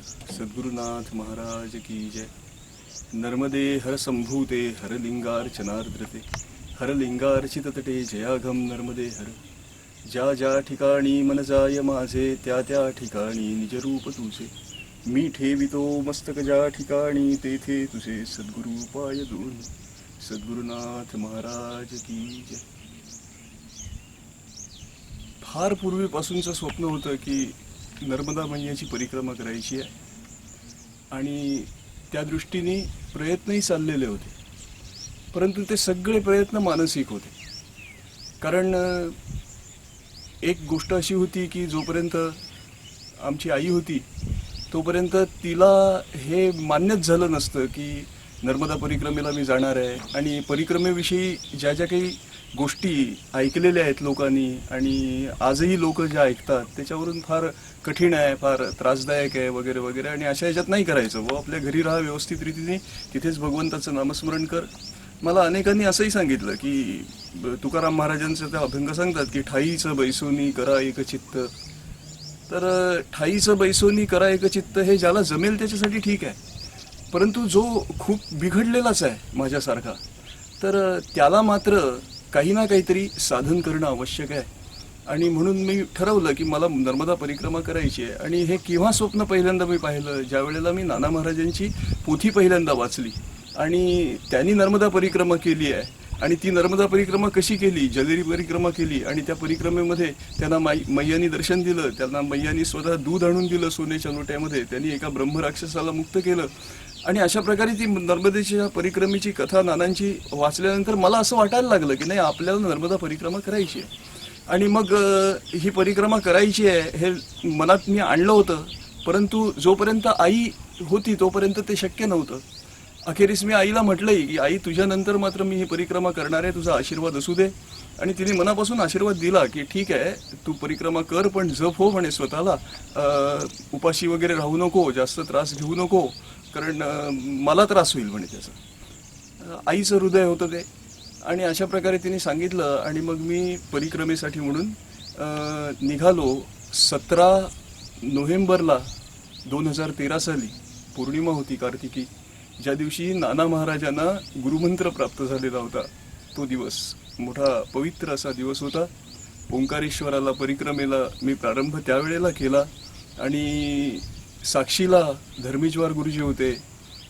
सद्गुरुनाथ महाराज की जय। नर्मदे हर संभूते हर लिंगार्चनार्द्रते हर लिंगार्चित तटे जयाघम नर्मदे हर। ज्या ज्या ठिकाणी मन जाय माझे त्या त्या ठिकाणी निजरूप तुझे। मी ठेवितो मस्तक ज्या ठिकाणी तेथे तुझे सद्गुरु पाय दोन। सद्गुरुनाथ महाराज की जय। फार पूर्वीपासूनचं स्वप्न होतं की नर्मदा मैयाची परिक्रमा करायची आहे. आणि त्या दृष्टीने प्रयत्नही चाललेले होते. परंतु ते सगळे प्रयत्न मानसिक होते. कारण एक गोष्ट अशी होती की जोपर्यंत आमची आई होती तोपर्यंत तिला हे मान्यच झालं नसतं की नर्मदा परिक्रमेला मी जाणार आहे. आणि परिक्रमेविषयी ज्या ज्या काही गोष्टी ऐकलेल्या आहेत लोकांनी आणि आजही लोक ज्या ऐकतात त्याच्यावरून फार कठीण आहे फार त्रासदायक आहे वगैरे वगैरे आणि अशा ह्याच्यात नाही करायचं. व आपल्या घरी राहा व्यवस्थित रीतीने तिथेच भगवंताचं नामस्मरण कर. मला अनेकांनी असंही सांगितलं की तुकाराम महाराजांचं त्या अभंग सांगतात की ठाईचं बैसोनी करा एक चित्त. तर ठाईचं बैसोनी करा एक चित्त हे ज्याला जमेल त्याच्यासाठी ठीक आहे. परंतु जो खूप बिघडलेलाच आहे माझ्यासारखा तर त्याला मात्र काही ना काहीतरी साधन करणं आवश्यक आहे. आणि म्हणून मी ठरवलं की मला नर्मदा परिक्रमा करायची आहे. आणि हे केव्हा स्वप्न पहिल्यांदा मी पाहिलं? ज्या वेळेला मी नाना महाराजांची पोथी पहिल्यांदा वाचली. आणि त्यांनी नर्मदा परिक्रमा केली आहे. आणि ती नर्मदा परिक्रमा कशी केली? जलेरी परिक्रमा केली आणि त्या परिक्रमेमध्ये त्यांना माई मैयानी दर्शन दिलं त्यांना मैयानी स्वतः दूध आणून दिलं सोन्याच्या नोट्यामध्ये त्यांनी एका ब्रह्मराक्षसाला मुक्त केलं. आणि अशा प्रकारे ती नर्मदेच्या परिक्रमेची कथा नानांची वाचल्यानंतर मला असं वाटायला लागलं की नाही आपल्याला नर्मदा परिक्रमा करायची आहे. आणि मग ही परिक्रमा करायची आहे हे मनात मी आणलं होतं परंतु जोपर्यंत आई होती तोपर्यंत ते शक्य नव्हतं. अखेरीस मी आईला म्हटलंही की आई तुझ्यानंतर मात्र मी ही परिक्रमा करणार आहे तुझा आशीर्वाद असू दे. आणि तिने मनापासून आशीर्वाद दिला की ठीक आहे तू परिक्रमा कर पण जप हो म्हणे स्वतःला. उपाशी वगैरे राहू नको जास्त त्रास घेऊ नको कारण मला त्रास होईल म्हणे त्याचा. आईचं हृदय होतं ते. आणि अशा प्रकारे तिने सांगितलं आणि मग मी परिक्रमेसाठी म्हणून निघालो सतरा नोव्हेंबरला दोन हजार तेरा साली. पौर्णिमा होती कार्तिकी. ज्या दिवशी नाना महाराजांना गुरुमंत्र प्राप्त झालेला होता तो दिवस मोठा पवित्र असा दिवस होता. ओंकारेश्वराला परिक्रमेला मी प्रारंभ त्यावेळेला केला आणि साक्षीला धर्मेश्वर गुरुजी होते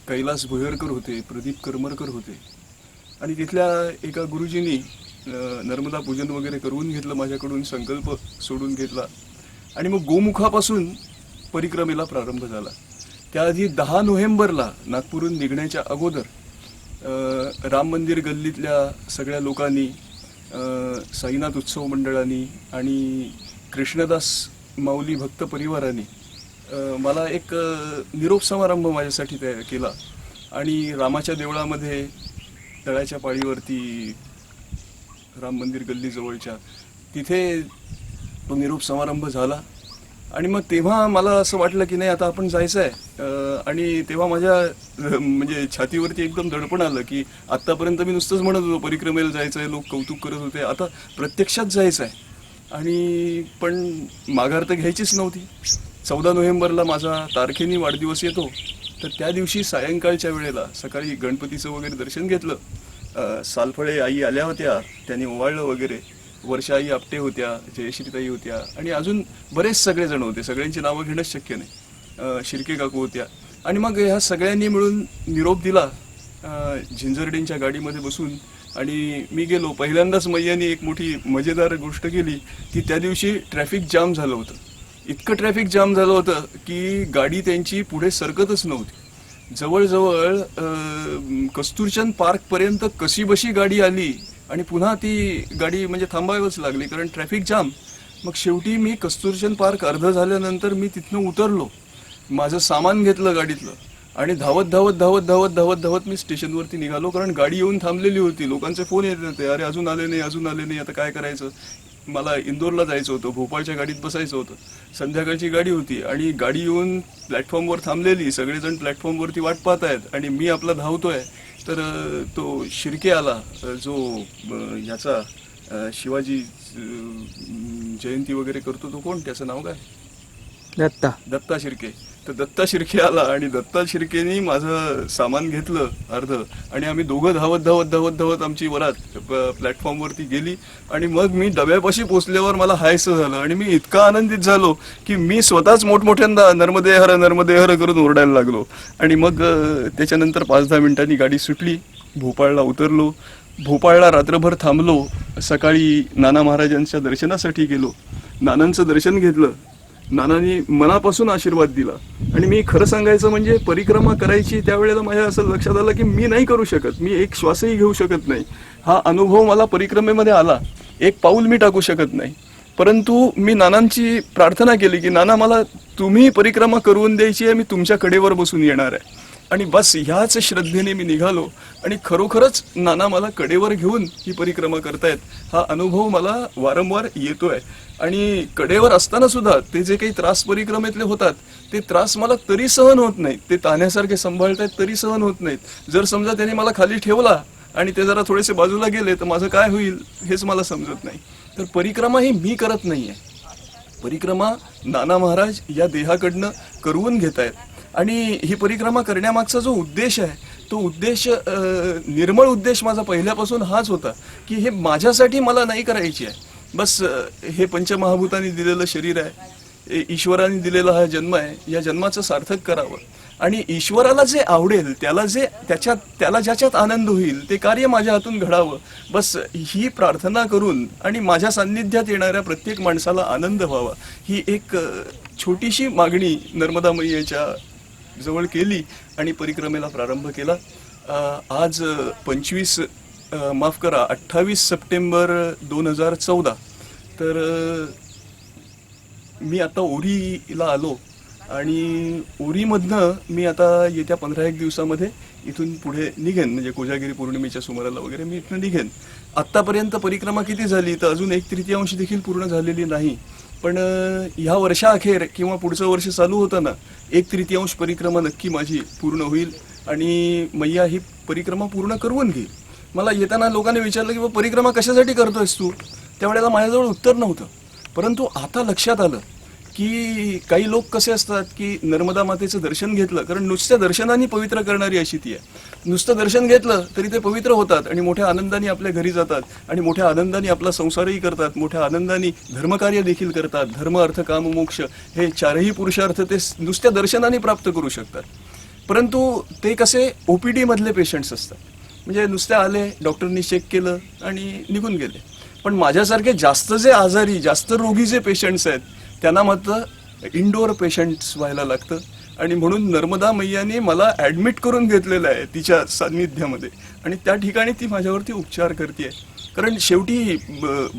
कैलास भोयरकर होते प्रदीप करमरकर होते. आणि तिथल्या एका गुरुजींनी नर्मदा पूजन वगैरे करून घेतलं माझ्याकडून संकल्प सोडून घेतला. आणि मग गोमुखापासून परिक्रमेला प्रारंभ झाला. त्याआधी दहा नोव्हेंबरला नागपूरहून निघण्याच्या अगोदर राम मंदिर गल्लीतल्या सगळ्या लोकांनी साईनाथ उत्सव मंडळांनी आणि कृष्णदास माऊली भक्त परिवाराने मला एक निरोप समारंभ माझ्यासाठी तयार केला आणि रामाच्या देवळामध्ये तळ्याच्या पाळीवरती राम मंदिर गल्लीजवळच्या तिथे तो निरोप समारंभ झाला. आणि मग तेव्हा मला असं वाटलं की नाही आता आपण जायचं आहे आणि तेव्हा माझ्या म्हणजे छातीवरती एकदम दडपण आलं की आत्तापर्यंत मी नुसतंच म्हणत होतो परिक्रमेला जायचं आहे लोक कौतुक करत होते आता प्रत्यक्षात जायचं आहे आणि पण माघार तर घ्यायचीच नव्हती. चौदा नोव्हेंबरला माझा तारखेने वाढदिवस येतो. तर त्या दिवशी सायंकाळच्या वेळेला सकाळी गणपतीचं वगैरे दर्शन घेतलं. सालफळे आई आल्या होत्या त्यांनी ओवाळलं वगैरे. वर्षा आई आपटे होत्या जयश्रीताई होत्या आणि अजून बरेच सगळेजण होते. सगळ्यांची नावं घेणंच शक्य नाही. शिर्के काकू होत्या. आणि मग ह्या सगळ्यांनी मिळून निरोप दिला झिंझरडींच्या गाडीमध्ये बसून. आणि मी गेलो. पहिल्यांदाच मैयानी एक मोठी मजेदार गोष्ट केली की त्या दिवशी ट्रॅफिक जाम झालं होतं. इतकं ट्रॅफिक जाम झालं होतं की गाडी त्यांची पुढे सरकतच नव्हती. जवळजवळ कस्तुरचंद पार्कपर्यंत कशीबशी गाडी आली आणि पुन्हा ती गाडी म्हणजे थांबावीच लागली कारण ट्रॅफिक जाम मग शेवटी मी कस्तुरचंद पार्क अर्ध झाल्यानंतर मी तिथनं उतरलो. माझं सामान घेतलं गाडीतलं आणि धावत धावत धावत धावत धावत धावत मी स्टेशनवरती निघालो कारण गाडी येऊन थांबलेली होती. लोकांचे फोन येत होते अरे अजून आले नाही अजून आले नाही. आता काय करायचं? मला इंदोरला जायचं होतं. भोपाळच्या गाडीत बसायचं होतं. संध्याकाळची गाडी होती आणि गाडी येऊन प्लॅटफॉर्मवर थांबलेली. सगळेजण प्लॅटफॉर्मवरती वाट पाहत आहेत आणि मी आपला धावतोय. तर तो शिर्के आला. जो ह्याचा शिवाजी जयंती वगैरे करतो तो कोण? त्याचं नाव काय? दत्ता. दत्ता शिर्के. तर दत्ता शिर्के आला आणि दत्ता शिर्केनी माझं सामान घेतलं अर्ध. आणि आम्ही दोघं धावत धावत धावत धावत आमची वरात प्लॅटफॉर्मवरती गेली. आणि मग मी डब्यापाशी पोचल्यावर मला हायसं झालं. आणि मी इतका आनंदित झालो की मी स्वतःच मोठमोठ्यांदा नर्मदे हर नर्मदे हर करून ओरडायला लागलो. आणि मग त्याच्यानंतर पाच दहा मिनिटांनी गाडी सुटली. भोपाळला उतरलो. भोपाळला रात्रभर थांबलो. सकाळी नाना महाराजांच्या दर्शनासाठी गेलो. नानांचं दर्शन घेतलं. नानांनी मनापासून आशीर्वाद दिला. आणि मी खरं सांगायचं म्हणजे परिक्रमा करायची त्यावेळेला माझ्या असं लक्षात आलं की मी नाही करू शकत. मी एक श्वासही घेऊ शकत नाही. हा अनुभव मला परिक्रमेमध्ये आला. एक पाऊल मी टाकू शकत नाही. परंतु मी नानांची प्रार्थना केली की नाना मला तुम्ही परिक्रमा करून द्यायची आहे. मी तुमच्या कडेवर बसून येणार आहे. आणि बस ह्याच श्रद्धेने मी निघालो आणि खरोखरच नाना मला कडेवर घेऊन ही परिक्रमा करतायत. हा अनुभव मला वारंवार येतोय. आणि कडेवर असताना सुद्धा ते जे काही त्रास परिक्रमेतले होतात ते त्रास मला तरी सहन होत नाहीत. ते ताण्यासारखे सांभाळतायत तरी सहन होत नाहीत. जर समजा त्याने मला खाली ठेवला आणि ते जरा थोडेसे बाजूला गेले तर माझं काय होईल हेच मला समजत नाही. तर परिक्रमा ही मी करत नाही आहे परिक्रमा नाना महाराज या देहाकडनं करवून घेत आहेत आणि ही परिक्रमा करण्यामागचा जो उद्देश आहे तो उद्देश निर्मळ उद्देश माझा पहिल्यापासून हाच होता की हे माझ्यासाठी मला नाही करायची आहे. बस हे पंचमहाभूतांनी दिलेलं शरीर आहे ए- ईश्वराने दिलेला हा जन्म आहे या जन्माचं सार्थक करावं. आणि ईश्वराला जे आवडेल त्याला जे त्याच्यात त्याला ज्याच्यात आनंद होईल ते कार्य माझ्या हातून घडावं. बस ही प्रार्थना करून आणि माझ्या सान्निध्यात येणाऱ्या प्रत्येक माणसाला आनंद व्हावा. ही एक छोटीशी मागणी नर्मदा मैयाच्या जवळ केली आणि परिक्रमेला प्रारंभ केला. आज पंचवीस माफ करा अठ्ठावीस सप्टेंबर दोन हजार चौदा. तर मी आता ओरीला आलो आणि ओरीमधनं मी आता येत्या पंधरा एक दिवसामध्ये इथून पुढे निघेन. म्हणजे कोजागिरी पौर्णिमेच्या सुमाराला वगैरे मी इथनं निघेन. आत्तापर्यंत परिक्रमा किती झाली? तर अजून एक तृतीयांश देखील पूर्ण झालेली नाही. पण ह्या वर्षाअखेर किंवा पुढचं वर्ष चालू होताना एक तृतीयांश परिक्रमा नक्की माझी पूर्ण होईल आणि मैया ही परिक्रमा पूर्ण करून घेईल. मला येताना लोकांनी विचारलं की "बा, परिक्रमा कशासाठी करतोयस तू? त्यावेळेला माझ्याजवळ उत्तर नव्हतं. परंतु आता लक्षात आलं की काही लोक कसे असतात की नर्मदा मातेचं दर्शन घेतलं कारण नुसत्या दर्शनाने पवित्र करणारी अशी ती आहे. नुसतं दर्शन घेतलं तरी ते पवित्र होतात आणि मोठ्या आनंदाने आपल्या घरी जातात आणि मोठ्या आनंदाने आपला संसारही करतात मोठ्या आनंदाने धर्मकार्य देखील करतात धर्म अर्थ काम मोक्ष हे चारही पुरुषार्थ ते नुसत्या दर्शनाने प्राप्त करू शकतात. परंतु ते कसे ओपीडी मधले पेशंट्स असतात. म्हणजे नुसते आले डॉक्टरनी चेक केलं आणि निघून गेले. पण माझ्यासारखे जास्त जे आजारी जास्त रोगी जे पेशंट्स आहेत त्यांना मात्र इनडोअर पेशंट्स व्हायला लागतं. आणि म्हणून नर्मदा मैयाने मला ॲडमिट करून घेतलेलं आहे तिच्या सान्निध्यामध्ये. आणि त्या ठिकाणी ती माझ्यावरती उपचार करते कारण शेवटी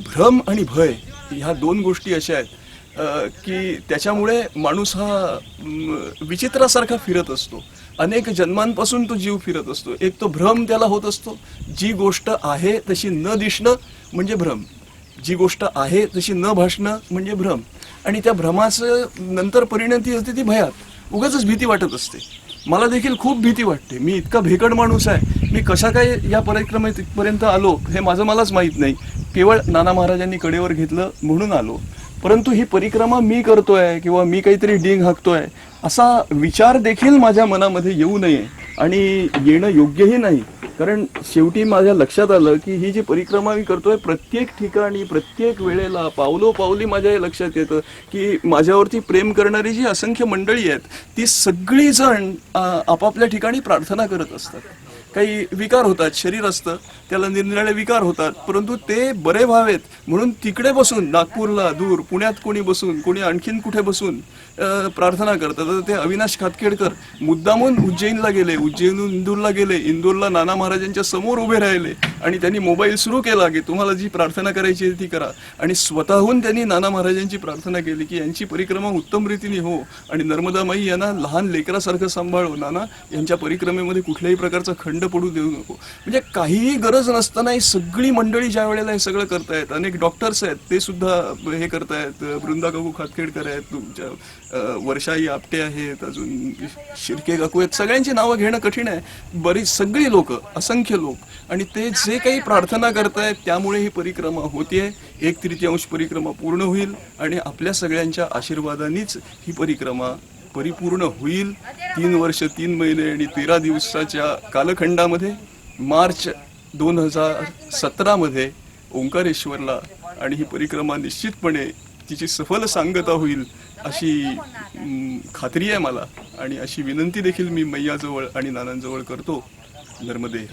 भ्रम आणि भय ह्या दोन गोष्टी अशा आहेत की त्याच्यामुळे माणूस हा विचित्रासारखा फिरत असतो. अनेक जन्मांपासून तो जीव फिरत असतो. एक तो भ्रम त्याला होत असतो. जी गोष्ट आहे तशी न दिसणं म्हणजे भ्रम. जी गोष्ट आहे तशी न भासणं म्हणजे भ्रम. आणि त्या भ्रमाचं नंतर परिणती असते ती भयात. उगाच भीती वाटत असते. मला देखील खूप भीती वाटते. मी इतका भेकड माणूस आहे. मी कशा काय या परिक्रमेत इथपर्यंत आलो हे माझं मलाच माहीत नाही. केवळ नाना महाराजांनी कडेवर घेतलं म्हणून आलो. परंतु ही परिक्रमा मी करतोय किंवा मी काहीतरी डिंग हाकतोय असा विचार देखील माझ्या मनामध्ये येऊ नये आणि येणं योग्यही नाही. कारण शेवटी माझ्या लक्षात आलं की ही जी परिक्रमा मी करतोय प्रत्येक ठिकाणी प्रत्येक वेळेला पावलो पावली माझ्या हे लक्षात येतं की माझ्यावरती प्रेम करणारी जी असंख्य मंडळी आहेत ती सगळीजण आपापल्या ठिकाणी प्रार्थना करत असतात. काही विकार होतात शरीर असतं त्याला निरनिराळे विकार होतात परंतु ते बरे व्हावेत. म्हणून तिकडे बसून नागपूरला दूर पुण्यात कोणी बसून कोणी आणखीन कुठे बसून प्रार्थना करतात. ते अविनाश खातखेडकर मुद्दामून उज्जैनला गेले उज्जैनहून इंदूरला गेले इंदूरला नाना महाराजांच्या समोर उभे राहिले आणि त्यांनी मोबाईल सुरू केला की तुम्हाला जी प्रार्थना करायची आहे ती करा. आणि स्वतःहून त्यांनी नाना महाराजांची प्रार्थना केली की यांची परिक्रमा उत्तम रीतीने हो आणि नर्मदा माई यांना लहान लेकरासारखं सांभाळो. नाना यांच्या परिक्रमेमध्ये कुठल्याही प्रकारचा खंड पडू देऊ नको. म्हणजे काहीही गरज नसताना ही सगळी मंडळी ज्या वेळेला हे सगळं करतायत अनेक डॉक्टर्स आहेत ते सुद्धा हे करतायत. वृंदा काकू खातखेडकर आहेत तुमच्या वर्षाई आपटे आहेत अजून शिर्के काकू आहेत. सगळ्यांची नावं घेणं कठीण आहे. बरीच सगळी लोक असंख्य लोक. आणि ते जे काही प्रार्थना करतायत त्यामुळे ही परिक्रमा होतीये. एक तृतीयांश परिक्रमा पूर्ण होईल आणि आपल्या सगळ्यांच्या आशीर्वादानेच ही परिक्रमा परिपूर्ण होईल. तीन वर्ष तीन महिने आणि तेरा दिवसाच्या कालखंडामध्ये मार्च दोन हजार सतरामध्ये ओंकारेश्वरला आणि ही परिक्रमा निश्चितपणे तिची सफल सांगता होईल. अशी खात्री आहे मला. आणि अशी विनंती देखील मी मैयाजवळ आणि नानांजवळ करतो. नर्मदे